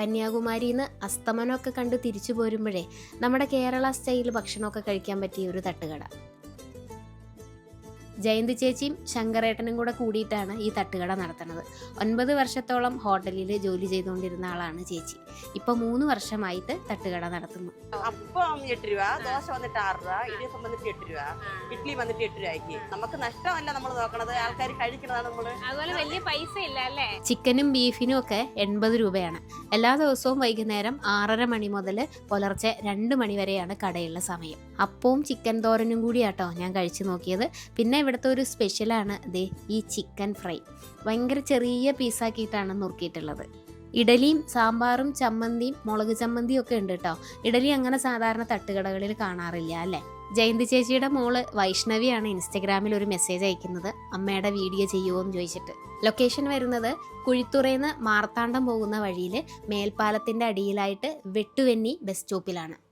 കന്യാകുമാരിയിൽ നിന്ന് അസ്തമനമൊക്കെ കണ്ട് തിരിച്ചു പോരുമ്പോഴേ നമ്മുടെ കേരള സ്റ്റൈൽ ഭക്ഷണമൊക്കെ കഴിക്കാൻ പറ്റിയ ഒരു തട്ടുകട. ജയന്തി ചേച്ചിയും ശങ്കറേട്ടനും കൂടെ കൂടിയിട്ടാണ് ഈ തട്ടുകട നടത്തുന്നത്. ഒൻപത് വർഷത്തോളം ഹോട്ടലിൽ ജോലി ചെയ്തുകൊണ്ടിരുന്ന ആളാണ് ചേച്ചി. ഇപ്പൊ മൂന്ന് വർഷമായിട്ട് തട്ടുകട നടത്തുന്നു. അപ്പം എട്ട് രൂപ ദോശ വന്നിട്ട് ആറ് രൂപ ഇടിയപ്പം വന്നിട്ട് എട്ട് രൂപ ഇഡ്ഡലി വന്നിട്ട് എട്ട് രൂപയ്ക്ക്. നമുക്ക് നഷ്ടമല്ല നമ്മൾ നോക്കണത് ആൾക്കാർ കഴിക്കണതാണ് നമ്മൾ അതുപോലെ വലിയ പൈസ ഇല്ല അല്ലേ? ചിക്കനും ബീഫിനും ഒക്കെ എൺപത് രൂപയാണ്. എല്ലാ ദിവസവും വൈകുന്നേരം ആറര മണി മുതൽ പുലർച്ചെ രണ്ട് മണി വരെയാണ് കടയുള്ള സമയം. അപ്പവും ചിക്കൻ തോരനും കൂടിയാട്ടോ ഞാൻ കഴിച്ചു നോക്കിയത്. പിന്നെ ഇവിടുത്തെ ഒരു സ്പെഷ്യലാണ് ദേ ഈ ചിക്കൻ ഫ്രൈ ഭയങ്കര ചെറിയ പീസാക്കിയിട്ടാണ് നുറുക്കിയിട്ടുള്ളത്. ഇഡലിയും സാമ്പാറും ചമ്മന്തിയും മുളക് ചമ്മന്തിയും ഒക്കെ ഉണ്ട് കേട്ടോ ഇഡലി അങ്ങനെ സാധാരണ തട്ടുകടകളിൽ കാണാറില്ല അല്ലേ? ജയന്തി ചേച്ചിയുടെ മോൾ വൈഷ്ണവിയാണ് ഇൻസ്റ്റഗ്രാമിൽ ഒരു മെസ്സേജ് അയക്കുന്നത്. അമ്മയുടെ വീഡിയോ ചെയ്യുമോ എന്ന് ചോദിച്ചിട്ട്. ലൊക്കേഷൻ വരുന്നത് കുഴിത്തുറയിൽ മാർത്താണ്ഡം പോകുന്ന വഴിയിൽ മേൽപ്പാലത്തിന്റെ അടിയിലായിട്ട് വെട്ടുവെന്നി ബസ് സ്റ്റോപ്പിലാണ്.